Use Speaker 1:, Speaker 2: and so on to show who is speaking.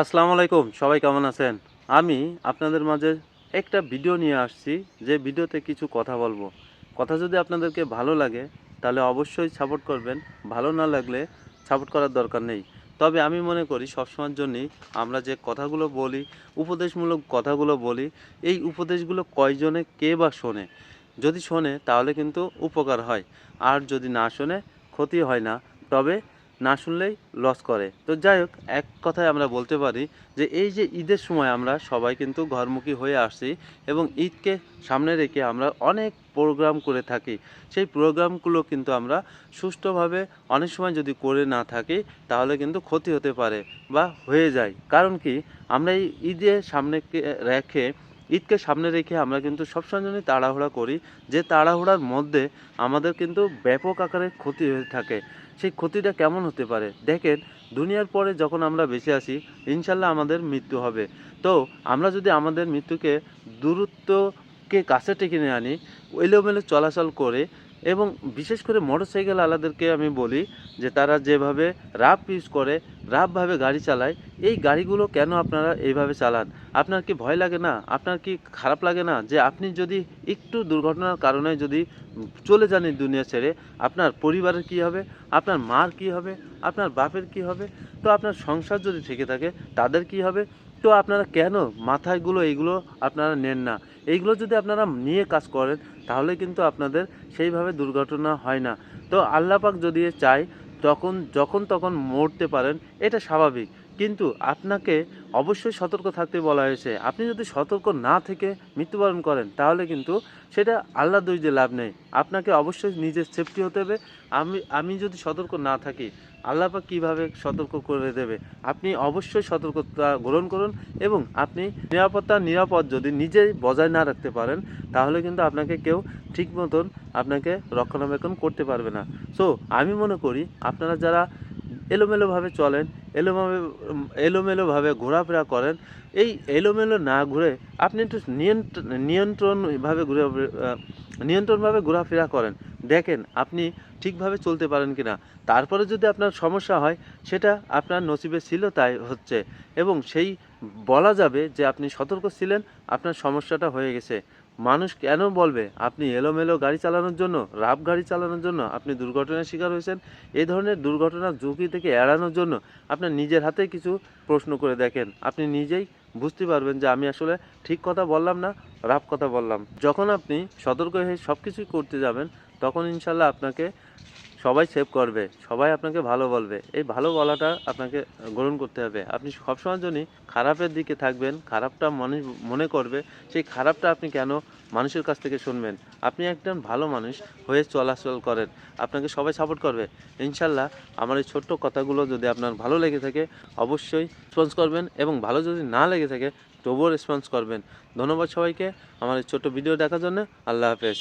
Speaker 1: আসসালামু আলাইকুম, সবাই কেমন আছেন? আমি আপনাদের মাঝে একটা ভিডিও নিয়ে আসছি, যে ভিডিওতে কিছু কথা বলব। কথা যদি আপনাদেরকে ভালো লাগে, তাহলে অবশ্যই সাপোর্ট করবেন। ভালো না লাগলে সাপোর্ট করার দরকার নেই। তবে আমি মনে করি, সবসময়ের জন্যই আমরা যে কথাগুলো বলি, উপদেশমূলক কথাগুলো বলি, এই উপদেশগুলো কয়জনে কে বা শোনে? যদি শোনে, তাহলে কিন্তু উপকার হয়। আর যদি না শোনে, ক্ষতি হয় না। তবে না শুনলেই লস করে। তো যাই হোক, এক কথায় আমরা বলতে পারি যে এই যে ঈদের সময় আমরা সবাই কিন্তু ঘরমুখী হয়ে আসছি এবং ঈদকে সামনে রেখে আমরা অনেক প্রোগ্রাম করে থাকি। সেই প্রোগ্রামগুলো কিন্তু আমরা সুষ্ঠুভাবে অনেক সময় যদি করে না থাকি, তাহলে কিন্তু ক্ষতি হতে পারে বা হয়ে যায়। কারণ কি? আমরা এই ঈদের সামনে রেখে ঈদকে সামনে রেখে আমরা কিন্তু সবসময় জন্যই তাড়াহুড়া করি যে তাড়াহুড়ার মধ্যে আমাদের কিন্তু ব্যাপক আকারে ক্ষতি হয়ে থাকে। সেই ক্ষতিটা কেমন হতে পারে? দেখেন, দুনিয়ার পরে যখন আমরা বেঁচে আসি ইনশাল্লাহ আমাদের মৃত্যু হবে। তো আমরা যদি আমাদের মৃত্যুকে দূরত্বকে কাছে টেকে নিয়ে আনি, এলোমেলো চলাচল করে এবং বিশেষ করে মোটরসাইকেল আলাদেরকে আমি বলি যে তারা যেভাবে রাফ ইউজ করে রাফভাবে গাড়ি চালায়, এই গাড়িগুলো কেন আপনারা এইভাবে চালান? আপনার কি ভয় লাগে না? আপনার কি খারাপ লাগে না? যে আপনি যদি একটু দুর্ঘটনার কারণে যদি চলে যান এই দুনিয়া ছেড়ে, আপনার পরিবারের কি হবে? আপনার মার কি হবে? আপনার বাপের কি হবে? তো আপনার সংসার যদি থেকে থাকে, তাদের কি হবে? তো আপনারা কেন? মাথায়গুলো এইগুলো আপনারা নেন না। এইগুলো যদি আপনারা নিয়ে কাজ করেন, তাহলে কিন্তু আপনাদের সেইভাবে দুর্ঘটনা হয় না। তো আল্লাহ পাক যদি চায়, তখন, যখন তখন মরতে পারেন, এটা স্বাভাবিক। কিন্তু আপনাকে অবশ্যই সতর্ক থাকতে বলা হয়েছে। আপনি যদি সতর্ক না থেকে মৃত্যুবরণ করেন, তাহলে কিন্তু সেটা আল্লাহ দোষ দিয়ে লাভ নেই। আপনাকে অবশ্যই নিজের সেফটি হতে হবে। আমি আমি যদি সতর্ক না থাকি, আল্লাহ পাক কীভাবে সতর্ক করে দেবে? আপনি অবশ্যই সতর্কতা গ্রহণ করুন এবং আপনি নিরাপত্তা, নিরাপদ যদি নিজেই বজায় না রাখতে পারেন, তাহলে কিন্তু আপনাকে কেউ ঠিক মতন আপনাকে রক্ষণাবেক্ষণ করতে পারবে না। সো আমি মনে করি আপনারা যারা এলোমেলোভাবে চলেন এলোমেলো এলোমেলোভাবে ঘোরাফেরা করেন। এই এলোমেলো না ঘুরে আপনি একটু নিয়ন্ত্রণ নিয়ন্ত্রণভাবে ঘুরে নিয়ন্ত্রণভাবে ঘোরাফেরা করেন। দেখেন আপনি ঠিকভাবে চলতে পারেন কি না তারপরে যদি আপনার সমস্যা হয়, সেটা আপনার নসিবে ছিল তাই হচ্ছে। এবং সেই বলা যাবে যে আপনি সতর্ক ছিলেন, আপনার সমস্যাটা হয়ে গেছে। মানুষ কেন বলবে, আপনি এলোমেলো গাড়ি চালানোর জন্য, রাফ গাড়ি চালানোর জন্য আপনি দুর্ঘটনার শিকার হয়েছেন? এই ধরনের দুর্ঘটনার ঝুঁকি থেকে এড়ানোর জন্য আপনার নিজের হাতে কিছু প্রশ্ন করে দেখেন। আপনি নিজেই বুঝতে পারবেন যে আমি আসলে ঠিক কথা বললাম না, রাফ কথা বললাম। যখন আপনি সতর্ক হয়ে সব কিছুই করতে যাবেন, তখন ইনশাল্লাহ আপনাকে সবাই সেভ করবে, সবাই আপনাকে ভালো বলবে। এই ভালো বলাটা আপনাকে গ্রহণ করতে হবে। আপনি সবসময় জন্যই খারাপের দিকে থাকবেন, খারাপটা মানুষ মনে করবে, সেই খারাপটা আপনি কেন মানুষের কাছ থেকে শুনবেন? আপনি একজন ভালো মানুষ হয়ে চলাচল করেন, আপনাকে সবাই সাপোর্ট করবে। ইনশাল্লাহ আমার এই ছোট্ট কথাগুলো যদি আপনার ভালো লেগে থাকে, অবশ্যই রেসপন্স করবেন এবং ভালো যদি না লেগে থাকে, তবুও রেসপন্স করবেন। ধন্যবাদ সবাইকে, আমার এই ছোট্ট ভিডিও দেখার জন্য আল্লাহ হাফেজ।